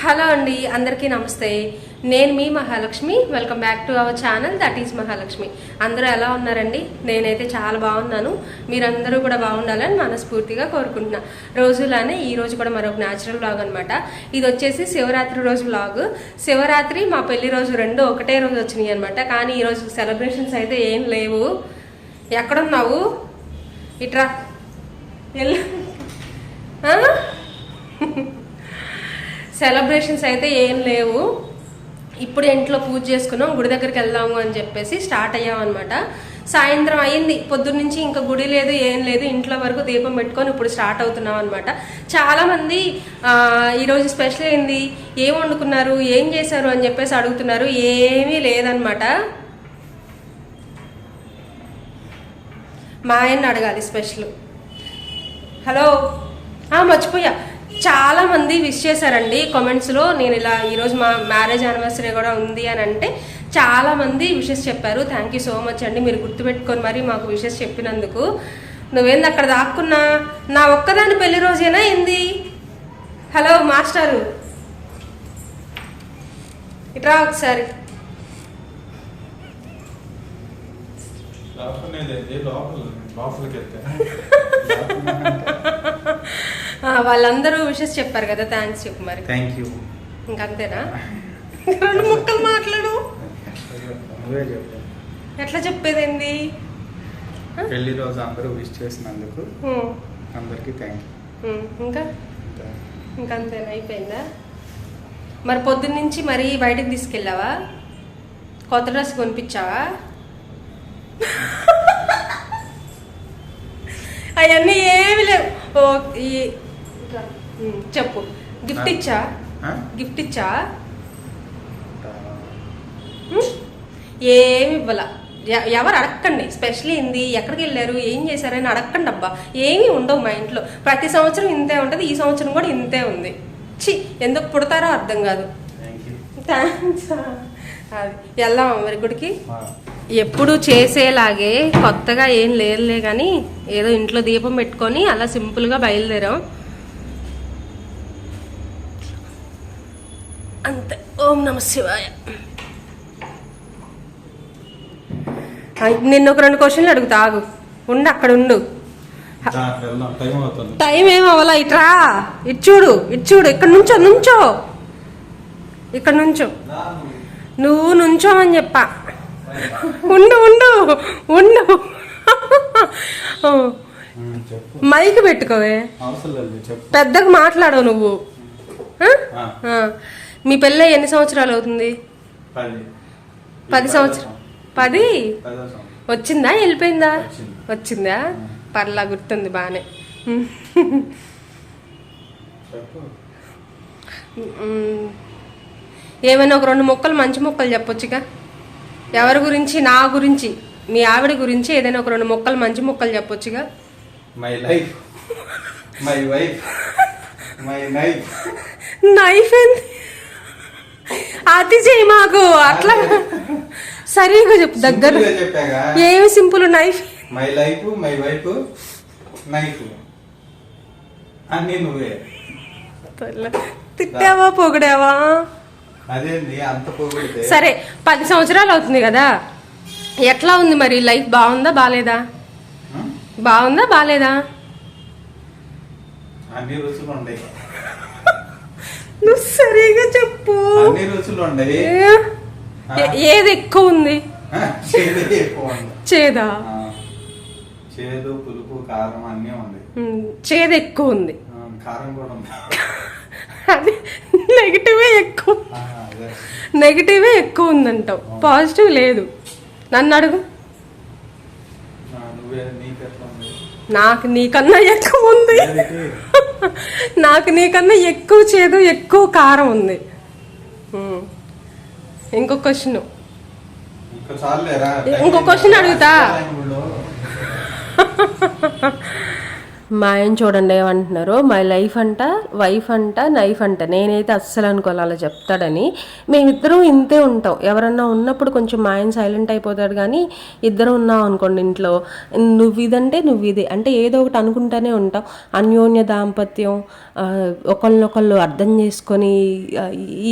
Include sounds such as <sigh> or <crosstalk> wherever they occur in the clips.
Hello అండి అందరికీ నమస్తే. నేను మీ Mahalakshmi. Welcome back to our channel that is Mahalakshmi. అందరూ ఎలా ఉన్నారండి? నేనైతే చాలా బాగున్నాను. మీరందరూ కూడా బాగుండాలని మనస్ఫూర్తిగా కోరుకుంటున్నా. రోజులానే ఈ రోజు కూడా మరొక న్యాచురల్ వ్లాగ్ అనమాట ఇది వచ్చేసి శివరాత్రి రోజు వ్లాగ్ శివరాత్రి మా పెళ్ళి రోజు రెండు ఒకటే రోజు వచ్చినాయి అనమాట కానీ ఈరోజు సెలబ్రేషన్స్ అయితే ఏం లేవు. ఎక్కడున్నావు? ఇట్రా. వెళ్ళు సెలబ్రేషన్స్ అయితే ఏం లేవు. ఇప్పుడు ఇంట్లో పూజ చేసుకున్నాం గుడి దగ్గరికి వెళ్దాము అని చెప్పేసి స్టార్ట్ అయ్యాం అనమాట సాయంత్రం అయింది పొద్దున్నుంచి ఇంకా గుడి లేదు ఏం లేదు ఇంట్లో వరకు దీపం పెట్టుకొని ఇప్పుడు స్టార్ట్ అవుతున్నాం అనమాట చాలామంది ఈరోజు స్పెషల్ ఏంది ఏం వండుకున్నారు ఏం చేశారు అని చెప్పేసి అడుగుతున్నారు ఏమీ లేదనమాట మా ఆయన్ని అడగాలి స్పెషల్. హలో? మర్చిపోయా. చాలా మంది విష్ చేశారండి. కామెంట్స్లో నేను ఇలా ఈరోజు మా మ్యారేజ్ యానివర్సరీ కూడా ఉంది అని అంటే చాలా మంది విషెస్ చెప్పారు. థ్యాంక్ యూ సో మచ్ అండి. మీరు గుర్తుపెట్టుకొని మరి మాకు విషెస్ చెప్పినందుకు. నువ్వేంది అక్కడ దాక్కున్నా? నా ఒక్కదాని పెళ్ళి రోజేనా ఏంది? హలో మాస్టారు ఇట్రా ఒకసారి. లోపలికి వెళ్తే <laughs> వాళ్ళందరూ విషెస్ చెప్పారు కదా థ్యాంక్స్ చెప్పు మరి థ్యాంక్ యూ ఇంకంతేనా రెండు ముక్కలు మాట్లాడు. ఎట్లా చెప్పేదేంది? పెళ్ళి రోజు అందరూ విష్ చేసినందుకు అందరికీ థ్యాంక్ హ్మ్, ఇంకా? యూ ఇంకంతేనా అయిపోయిందా? మరి పొద్దున్న నుంచి మరి బయటకు తీసుకెళ్ళావా? కొత్త డ్రెస్ కొనిపించావా? <laughs> అవన్నీ ఏమి లేవు. ఓ చెప్పు. గిఫ్ట్ ఇచ్చా? గిఫ్ట్ ఇచ్చా? ఏమి ఇవ్వాల. ఎవరు అడగండి స్పెషల్లీ ఏంది? ఎక్కడికి వెళ్ళారు? ఏం చేశారని అడగండి అబ్బా. ఏమీ ఉండవు మా ఇంట్లో. ప్రతి సంవత్సరం ఇంతే ఉంటుంది. ఈ సంవత్సరం కూడా ఇంతే ఉంది. చి ఎందుకు పుడతారో అర్థం కాదు. థ్యాంక్స్ అది. వెళ్దామా మరి గుడికి. ఎప్పుడు చేసేలాగే కొత్తగా ఏం లేదులే కానీ ఏదో ఇంట్లో దీపం పెట్టుకొని అలా సింపుల్గా బయలుదేరాం. అంతే. ఓం నమ శివాయ. నిన్న ఒక రెండు క్వశ్చన్లు అడుగుతా ఆగు ఉండు అక్కడ ఉండు. టైం ఏం అవ్వాలా? ఇట్రా ఇటు చూడు ఇటు చూడు. ఇక్కడ నుంచో నుంచో. ఇక్కడ నుంచో. నువ్వు నుంచోమని చెప్పా. ఉండు ఉండు. ఉండు. మైక్ పెట్టుకోవే. పెద్దగా మాట్లాడవు నువ్వు. మీ పెళ్ళి ఎన్ని సంవత్సరాలు అవుతుంది? పది. సంవత్సరం పది? వచ్చిందా? వెళ్ళిపోయిందా? వచ్చింది. పర్లా గుర్తుంది బాగానే. ఏమైనా ఒక రెండు మొక్కలు మంచి మొక్కలు చెప్పొచ్చుగా? ఎవరి గురించి? నా గురించి. మీ ఆవిడ గురించి ఏదైనా ఒక రెండు మొక్కలు మంచి మొక్కలు చెప్పొచ్చుగా? My life my wife my knife knife ఏంది? అది చేయి మాకు. అట్లా. సరిగా చెప్పు దగ్గర. ఏమి simple knife my life my wife knife అన్ని నువ్వే. తిట్టావా పొగిడావా? అంత సరే పది సంవత్సరాలు అవుతుంది కదా. ఎట్లా ఉంది మరి? లైఫ్ బాగుందా బాగాలేదా? బాగుందా బాగాలేదా అన్ని రుచులు నువ్వు సరిగా చెప్పు. అన్ని రుచులు ఉండయి ఏది ఎక్కువ ఉంది? చేదు ఎక్కువ ఉంది. చేదా? పులుపు కారం అన్నీ ఉంది. చేదు ఎక్కువ ఉంది. కారం కూడా ఉంది. అది నెగిటివే ఎక్కువ. నెగిటివే ఎక్కువ ఉందంటావు. పాజిటివ్ లేదు. నన్ను అడుగు. నాకు నీకన్నా ఎక్కువ ఉంది? నాకు నీకన్నా ఎక్కువ చేదు ఎక్కువ కారం ఉంది. ఇంకో క్వశ్చన్ ఇంకా question అడుగుతా. మా ఆయన చూడండి ఏమంటున్నారు మై లైఫ్ అంట వైఫ్ అంట నైఫ్ అంట నేనైతే అస్సలు అనుకోవాలి అలా చెప్తాడని. మేమిద్దరం ఇంతే ఉంటాం. ఎవరన్నా ఉన్నప్పుడు కొంచెం మా ఆయన సైలెంట్ అయిపోతాడు కానీ ఇద్దరం ఉన్నాం అనుకోండి ఇంట్లో. నువ్వు ఇదంటే నువ్వు ఇది. అంటే ఏదో ఒకటి అనుకుంటానే ఉంటాం. అన్యోన్య దాంపత్యం ఒకళ్ళనొకళ్ళు అర్థం చేసుకొని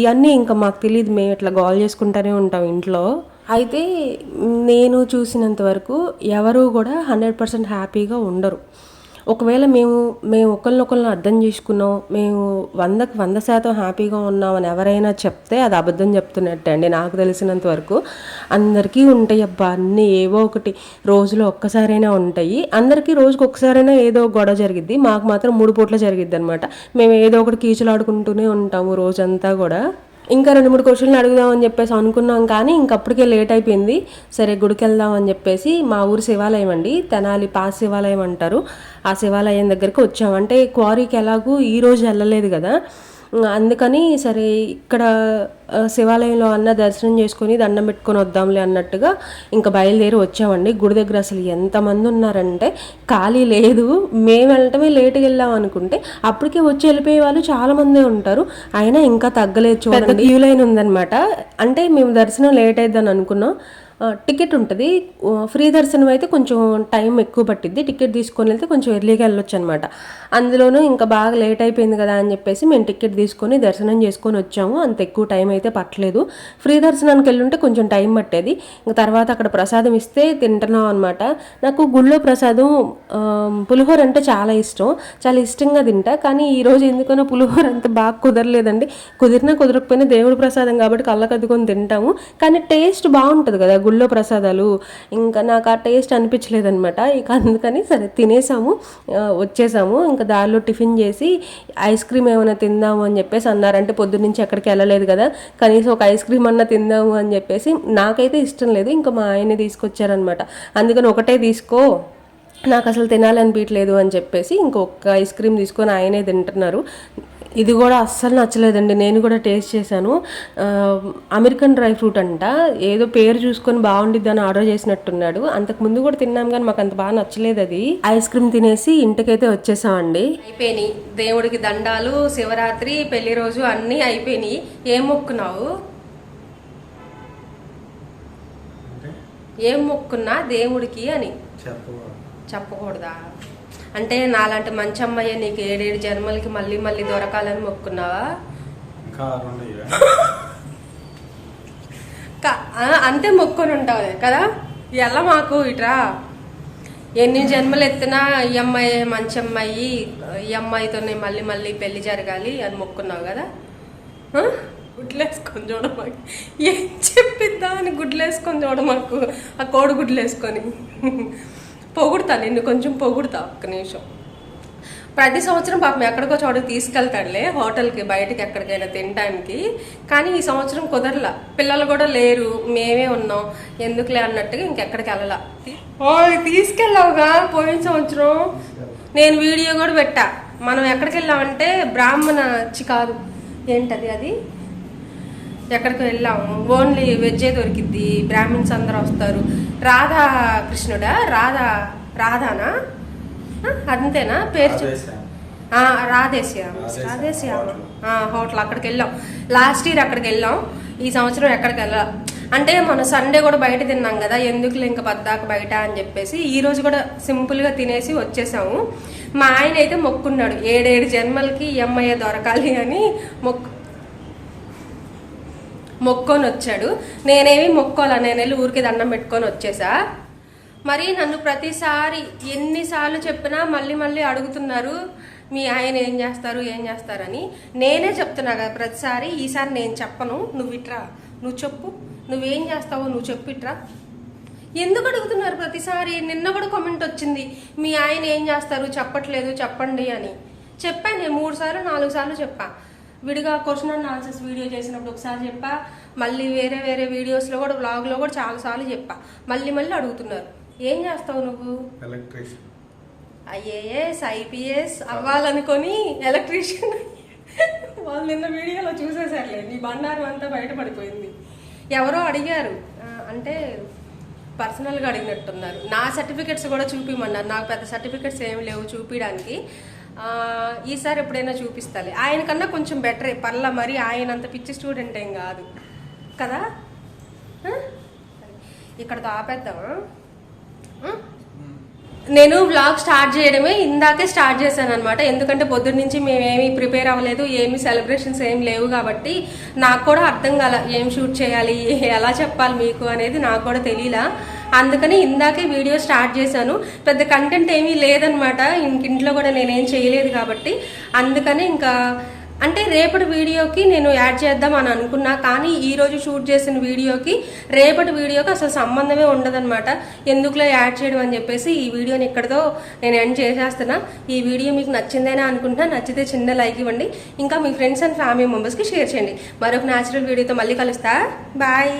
ఇవన్నీ ఇంకా మాకు తెలియదు మేము ఇట్లా గోల్ చేసుకుంటానే ఉంటాం ఇంట్లో. అయితే నేను చూసినంత వరకు ఎవరు కూడా హండ్రెడ్ పర్సెంట్ హ్యాపీగా ఉండరు. ఒకవేళ మేము మేము ఒకరినొకరిని అర్థం చేసుకున్నాం మేము వందకు వంద శాతం హ్యాపీగా ఉన్నామని ఎవరైనా చెప్తే అది అబద్ధం చెప్తున్నట్టే అండి నాకు తెలిసినంత వరకు. అందరికీ ఉంటాయి అబ్బా అన్నీ ఏవో ఒకటి రోజులో ఒక్కసారైనా ఉంటాయి. అందరికీ రోజుకి ఒక్కసారైనా ఏదో గొడవ జరిగిద్ది మాకు మాత్రం మూడు పూట్ల జరిగిద్ది అనమాట మేము ఏదో ఒకటి కీచులాడుకుంటూనే ఉంటాము రోజంతా కూడా. ఇంకా రెండు మూడు క్వశ్చన్లు అడుగుదామని చెప్పేసి అనుకున్నాం కానీ ఇంకప్పటికే లేట్ అయిపోయింది. సరే గుడికి వెళ్దాం అని చెప్పేసి మా ఊరు శివాలయం అండి. తెనాలి పాస్ శివాలయం అంటారు. ఆ శివాలయం దగ్గరికి వచ్చాం. అంటే క్వారీకి ఎలాగూ ఈ రోజు వెళ్ళలేదు కదా. అందుకని సరే ఇక్కడ శివాలయంలో అన్న దర్శనం చేసుకొని దండం పెట్టుకొని వద్దాంలే అన్నట్టుగా ఇంకా బయలుదేరి వచ్చామండి. గుడి దగ్గర అసలు ఎంతమంది ఉన్నారంటే ఖాళీ లేదు. మేము వెళ్ళటమే లేట్గా వెళ్ళాం అనుకుంటే అప్పటికే వచ్చి వెళ్ళిపోయే వాళ్ళు చాలా మందే ఉంటారు. అయినా ఇంకా తగ్గలేదు చూడండి. క్యూ లైన్ ఉందన్నమాట. అంటే మేము దర్శనం లేట్ అయిద్దని అనుకున్నాం. టికెట్ ఉంటుంది. ఫ్రీ దర్శనం అయితే కొంచెం టైం ఎక్కువ పట్టిద్ది. టికెట్ తీసుకొని వెళ్తే కొంచెం ఎర్లీగా వెళ్ళొచ్చు అనమాట అందులోనూ ఇంకా బాగా లేట్ అయిపోయింది కదా అని చెప్పేసి మేము టికెట్ తీసుకొని దర్శనం చేసుకొని వచ్చాము. అంత ఎక్కువ టైం అయితే పట్టలేదు. ఫ్రీ దర్శనానికి వెళ్ళుంటే కొంచెం టైం పట్టేది. ఇంకా తర్వాత అక్కడ ప్రసాదం ఇస్తే తింటున్నాం అనమాట నాకు గుళ్ళో ప్రసాదం పులిహోర అంటే చాలా ఇష్టం. చాలా ఇష్టంగా తింటా. కానీ ఈరోజు రోజు ఎందుకనో పులిహోర అంత బాగా కుదరలేదండి. కుదిరినా కుదరకపోయినా దేవుడి ప్రసాదం కాబట్టి కళ్ళకద్దుకొని తింటాము. కానీ టేస్ట్ బాగుంటుంది కదా గుళ్ళో ప్రసాదాలు ఇంకా నాకు ఆ టేస్ట్ అనిపించలేదనమాట ఇక అందుకని సరే తినేసాము వచ్చేసాము. ఇంకా దారిలో టిఫిన్ చేసి ఐస్ క్రీమ్ ఏమైనా తిందాము అని చెప్పేసి అన్నారంటే పొద్దున్నుంచి ఎక్కడికి వెళ్ళలేదు కదా. కనీసం ఒక ఐస్ క్రీమ్ అన్నా తిందాము అని చెప్పేసి నాకైతే ఇష్టం లేదు. ఇంకా మా ఆయనే తీసుకొచ్చారనమాట అందుకని ఒకటే తీసుకో నాకు అసలు తినాలనిపించలేదు అని చెప్పేసి ఇంకొక ఐస్ క్రీమ్ తీసుకొని ఆయనే తింటున్నారు. ఇది కూడా అస్సలు నచ్చలేదండి. నేను కూడా టేస్ట్ చేశాను. అమెరికన్ డ్రై ఫ్రూట్ అంట. ఏదో పేరు చూసుకొని బాగుండిద్ది అని ఆర్డర్ చేసినట్టున్నాడు. అంతకు ముందు కూడా తిన్నాం కానీ మాకు అంత బాగా నచ్చలేదు అది. ఐస్ క్రీమ్ తినేసి ఇంటికైతే వచ్చేసామండి. అయిపోయినాయి. దేవుడికి దండాలు శివరాత్రి పెళ్ళి రోజు అన్నీ అయిపోయినాయి. ఏం మొక్కున్నావు? అంటే? ఏం మొక్కున్నా దేవుడికి అని. చెప్పకూడదా? అంటే నాలాంటి మంచి అమ్మాయి నీకు ఏడేడు జన్మలకి మళ్ళీ మళ్ళీ దొరకాలని మొక్కున్నావా? అంతే మొక్కుని ఉంటావు కదా? ఎలా మాకు ఇట్రా? ఎన్ని జన్మలు ఎత్తినా ఈ అమ్మాయి మంచి అమ్మాయి ఈ అమ్మాయితోనే మళ్ళీ మళ్ళీ పెళ్ళి జరగాలి అని మొక్కున్నావు కదా? గుడ్లేసుకొని చూడ మాకు. ఏం చెప్పిద్దా అని గుడ్లేసుకొని చూడ మాకు. ఆ కోడి గుడ్లు వేసుకొని పొగుడుతా నిన్ను కొంచెం పొగుడుతా ఒక్క నిమిషం. ప్రతి సంవత్సరం పాపం ఎక్కడికో చోట తీసుకెళ్తాడులే హోటల్కి బయటకి ఎక్కడికైనా తినడానికి. కానీ ఈ సంవత్సరం కుదరలా. పిల్లలు కూడా లేరు మేమే ఉన్నాం. ఎందుకులే అన్నట్టుగా ఇంకెక్కడికి వెళ్ళలా. ఓయ్ తీసుకెళ్ళావుగా పోయిన సంవత్సరం. నేను వీడియో కూడా పెట్టా. మనం ఎక్కడికి వెళ్ళామంటే బ్రాహ్మణ చి కాదు. ఏంటది అది? ఎక్కడికి వెళ్ళాము. ఓన్లీ వెజ్జే దొరికిద్ది. బ్రాహ్మిన్స్ అందరూ వస్తారు. రాధా కృష్ణుడా? రాధా రాధానా? అంతేనా? పేరు. రాధేశ్యామ్. రాధేశ్యామ. హోటల్. అక్కడికి వెళ్ళాం. లాస్ట్ ఇయర్ అక్కడికి వెళ్ళాం. ఈ సంవత్సరం ఎక్కడికి వెళ్ళాం? అంటే మన సండే కూడా బయట తిన్నాం కదా. ఎందుకులే ఇంకా పద్దాక బయట అని చెప్పేసి ఈ రోజు కూడా సింపుల్గా తినేసి వచ్చేసాము. మా ఆయన అయితే మొక్కున్నాడు. ఏడేడు జన్మలకి ఈ అమ్మాయి దొరకాలి అని మొక్కు మొక్కొని వచ్చాడు నేనేమి మొక్కోలా? నేను వెళ్ళి ఊరికి దండం పెట్టుకొని వచ్చేసా. మరి నన్ను ప్రతిసారి ఎన్నిసార్లు చెప్పినా మళ్ళీ మళ్ళీ అడుగుతున్నారు మీ ఆయన ఏం చేస్తారు ఏం చేస్తారని. నేనే చెప్తున్నా కదా ప్రతిసారి ఈసారి నేను చెప్పను. నువ్వు ఇట్రా నువ్వు చెప్పు. నువ్వేం చేస్తావో నువ్వు చెప్పిట్రా ఎందుకు అడుగుతున్నారు ప్రతిసారి? నిన్న కూడా కామెంట్ వచ్చింది మీ ఆయన ఏం చేస్తారు చెప్పట్లేదు చెప్పండి అని. చెప్పాను నేను మూడు సార్లు నాలుగు సార్లు చెప్పాను విడిగా క్వశ్చన్ అండ్ ఆన్సర్స్ వీడియో చేసినప్పుడు ఒకసారి చెప్పా. మళ్ళీ వేరే వేరే వీడియోస్లో కూడా వ్లాగ్లో కూడా చాలాసార్లు చెప్పా. మళ్ళీ మళ్ళీ అడుగుతున్నారు. ఏం చేస్తావు నువ్వు? ఎలక్ట్రీషియన్ ఐఏఎస్ ఐపీఎస్ అవ్వాలనుకొని ఎలక్ట్రీషియన్ వాళ్ళు నిన్న వీడియోలో చూసేసారులే నీ బండారం అంతా బయటపడిపోయింది. ఎవరో అడిగారు. అంటే పర్సనల్గా అడిగినట్టున్నారు. నా సర్టిఫికెట్స్ కూడా చూపిమన్నారు. నాకు పెద్ద సర్టిఫికెట్స్ ఏమి లేవు చూపించడానికి ఈసారి ఎప్పుడైనా చూపిస్తాలి. ఆయన కన్నా కొంచెం బెటరే పర్ల మరి ఆయన అంత పిచ్చి స్టూడెంట్ ఏం కాదు. కదా? ఇక్కడ ఇక్కడతో ఆపేద్దామా? నేను వ్లాగ్ స్టార్ట్ చేయడమే ఇందాకే స్టార్ట్ చేశాను అనమాట ఎందుకంటే పొద్దున్న నుంచి మేమేమి ప్రిపేర్ అవ్వలేదు ఏమి సెలబ్రేషన్స్ ఏం లేవు కాబట్టి నాకు కూడా అర్థం కాల ఏం షూట్ చేయాలి ఎలా చెప్పాలి మీకు అనేది నాకు కూడా తెలియలా. అందుకని ఇందాకే వీడియో స్టార్ట్ చేశాను. పెద్ద కంటెంట్ ఏమీ లేదనమాట. ఇంక ఇంట్లో కూడా నేనేం చేయలేదు కాబట్టి. అందుకని ఇంకా అంటే రేపటి వీడియోకి నేను యాడ్ చేద్దాం అని అనుకున్నా. కానీ ఈరోజు షూట్ చేసిన వీడియోకి రేపటి వీడియోకి అసలు సంబంధమే ఉండదన్నమాట ఎందుకులో యాడ్ చేయడం అని చెప్పేసి ఈ వీడియోని ఇక్కడితో నేను ఎండ్ చేసేస్తున్నా. ఈ వీడియో మీకు నచ్చిందేనా అనుకుంటా నచ్చితే చిన్న లైక్ ఇవ్వండి. ఇంకా మీ ఫ్రెండ్స్ అండ్ ఫ్యామిలీ మెంబర్స్కి షేర్ చేయండి. మరొక న్యాచురల్ వీడియోతో మళ్ళీ కలుస్తా. బాయ్